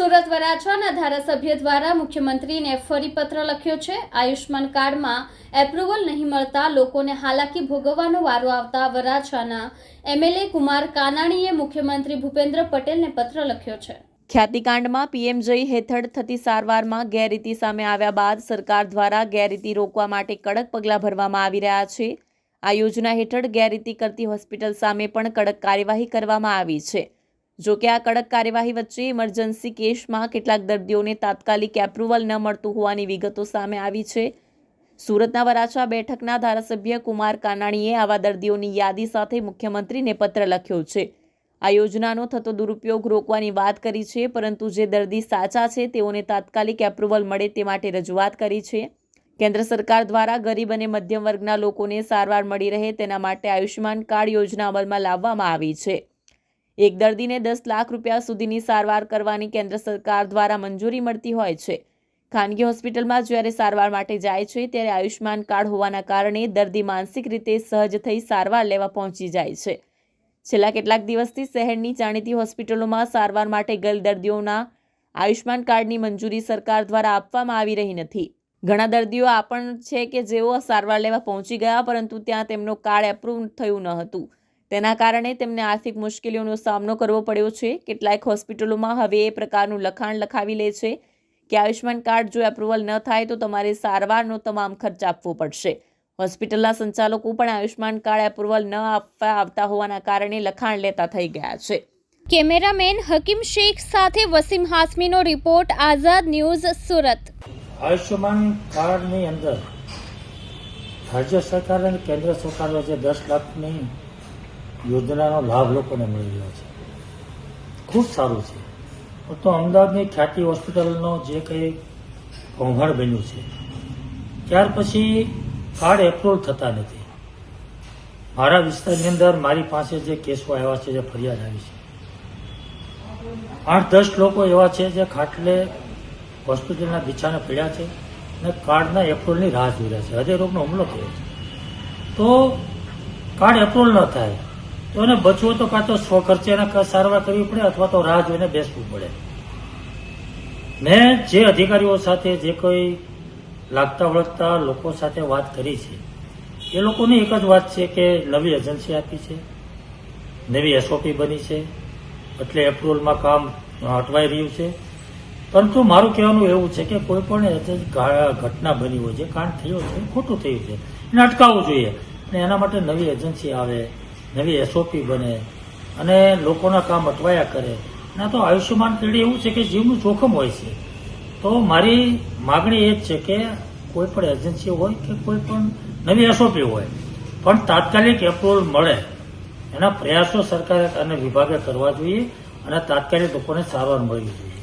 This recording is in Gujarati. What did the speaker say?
સુરત વરાછાના ધારાસભ્ય દ્વારા મુખ્યમંત્રીને ફરી પત્ર લખ્યો છે. આયુષ્માન કાર્ડમાં એપ્રુવલ નહીં મળતા લોકોને હાલાકી ભોગવવાનો વારો આવતા વરાછાના એમએલએ કુમાર કાનાણીએ મુખ્યમંત્રી ભૂપેન્દ્ર પટેલને પત્ર લખ્યો છે. ખ્યાતિકાંડમાં પીએમજય હેઠળ થતી સારવારમાં ગેરરીતિ સામે આવ્યા બાદ સરકાર દ્વારા ગેરરીતિ રોકવા માટે કડક પગલાં ભરવામાં આવી રહ્યા છે. આ યોજના હેઠળ ગેરરીતિ કરતી હોસ્પિટલ સામે પણ કડક કાર્યવાહી કરવામાં આવી છે. જો કે આ કડક કાર્યવાહી વચ્ચે ઇમરજન્સી કેસમાં કેટલાક દર્દીઓને તાત્કાલિક એપ્રુવલ ન મળતું હોવાની વિગતો સામે આવી છે. સુરતના વરાછા બેઠકના ધારાસભ્ય કુમાર કાનાણીએ આવા દર્દીઓની યાદી સાથે મુખ્યમંત્રીને પત્ર લખ્યો છે. આ યોજનાનો થતો દુરુપયોગ રોકવાની વાત કરી છે, પરંતુ જે દર્દી સાચા છે તેઓને તાત્કાલિક એપ્રુવલ મળે તે માટે રજૂઆત કરી છે. કેન્દ્ર સરકાર દ્વારા ગરીબ અને મધ્યમ વર્ગના લોકોને સારવાર મળી રહે તેના માટે આયુષ્યમાન કાર્ડ યોજના અમલમાં લાવવામાં આવી છે. એક દર્દીને દસ લાખ રૂપિયા સુધીની સારવાર કરવાની કેન્દ્ર સરકાર દ્વારા મંજૂરી મળતી હોય છે. ખાનગી હોસ્પિટલમાં જ્યારે સારવાર માટે જાય છે, ત્યારે આયુષ્યમાન કાર્ડ હોવાના કારણે દર્દી માનસિક રીતે સહજ થઈ સારવાર લેવા પહોંચી જાય છે. છેલ્લા કેટલાક દિવસથી શહેરની જાણીતી હોસ્પિટલોમાં સારવાર માટે ગયેલ દર્દીઓના આયુષ્યમાન કાર્ડની મંજૂરી સરકાર દ્વારા આપવામાં આવી રહી નથી. ઘણા દર્દીઓ આ પણ છે કે જેઓ સારવાર લેવા પહોંચી ગયા, પરંતુ ત્યાં તેમનો કાર્ડ એપ્રૂવ થયું ન હતું. તેના કારણે તેમને આર્થિક મુશ્કેલીઓનો સામનો કરવો પડ્યો છે. કેટલાક હોસ્પિટલોમાં હવે એ પ્રકારનું લખાણ લખાવી લે છે કે આયુષ્યમાન કાર્ડ જો એપ્રુવલ ન થાય તો તમારે સારવારનો તમામ ખર્ચ આપવો પડશે. હોસ્પિટલના સંચાલકો પણ આયુષ્યમાન કાર્ડ એપ્રુવલ ન આપવા આવતા હોવાના કારણે લખાણ લેતા થઈ ગયા છે. કેમેરામેન હકીમ શેખ સાથે વસીમ હાસમીનો રિપોર્ટ આઝાદ ન્યૂઝ સુરત. આયુષ્યમાન કાર્ડની અંદર રાજ્ય સરકાર અને કેન્દ્ર સરકાર જે દસ લાખની યોજનાનો લાભ લોકોને મળી રહ્યો છે. ખૂબ સારું છે. તો અમદાવાદની ખ્યાતિ હોસ્પિટલનો જે કંઈ કૌભાંડ બન્યું છે, ત્યાર પછી કાર્ડ એપ્રુવલ થતા નથી. મારા વિસ્તારની અંદર મારી પાસે જે કેસો આવ્યા છે, જે ફરિયાદ આવી છે. આઠ દસ લોકો એવા છે જે ખાટલે હોસ્પિટલના બિછાને પડ્યા છે અને કાર્ડના એપ્રુવલની રાહ જોઈ રહ્યા છે. હૃદયરોગનો હુમલો થયો છે. તો કાર્ડ એપ્રુવલ ન થાય તો એને બચવું તો કાં તો સ્વ ખર્ચે એને સારવાર કરવી પડે અથવા તો રાહ જોઈને બેસવું પડે. મેં જે અધિકારીઓ સાથે જે કોઈ લાગતા વળગતા લોકો સાથે વાત કરી છે, એ લોકોની એક જ વાત છે કે નવી એજન્સી આપી છે, નવી એસઓપી બની છે, એટલે એપ્રુવલમાં કામ અટવાઈ રહ્યું છે. પરંતુ મારું કહેવાનું એવું છે કે કોઈ પણ ઘટના બની હોય જે કાંડ થયો છે, ખોટું થયું છે, એને અટકાવવું જોઈએ અને એના માટે નવી એજન્સી આવે. નવી એસઓપી બને. અને લોકોના કામ અટવાયા કરે. ના તો આયુષ્યમાન કાર્ડ એવું છે કે જીવનું જોખમ હોય છે. તો મારી માગણી એ જ છે કે કોઈ પણ એજન્સી હોય કે કોઈ પણ નવી એસઓપી હોય, પણ તાત્કાલિક એપ્રુવલ મળે. એના પ્રયાસો સરકારે અને વિભાગે કરવા જોઈએ અને તાત્કાલિક લોકોને સારવાર મળવી જોઈએ.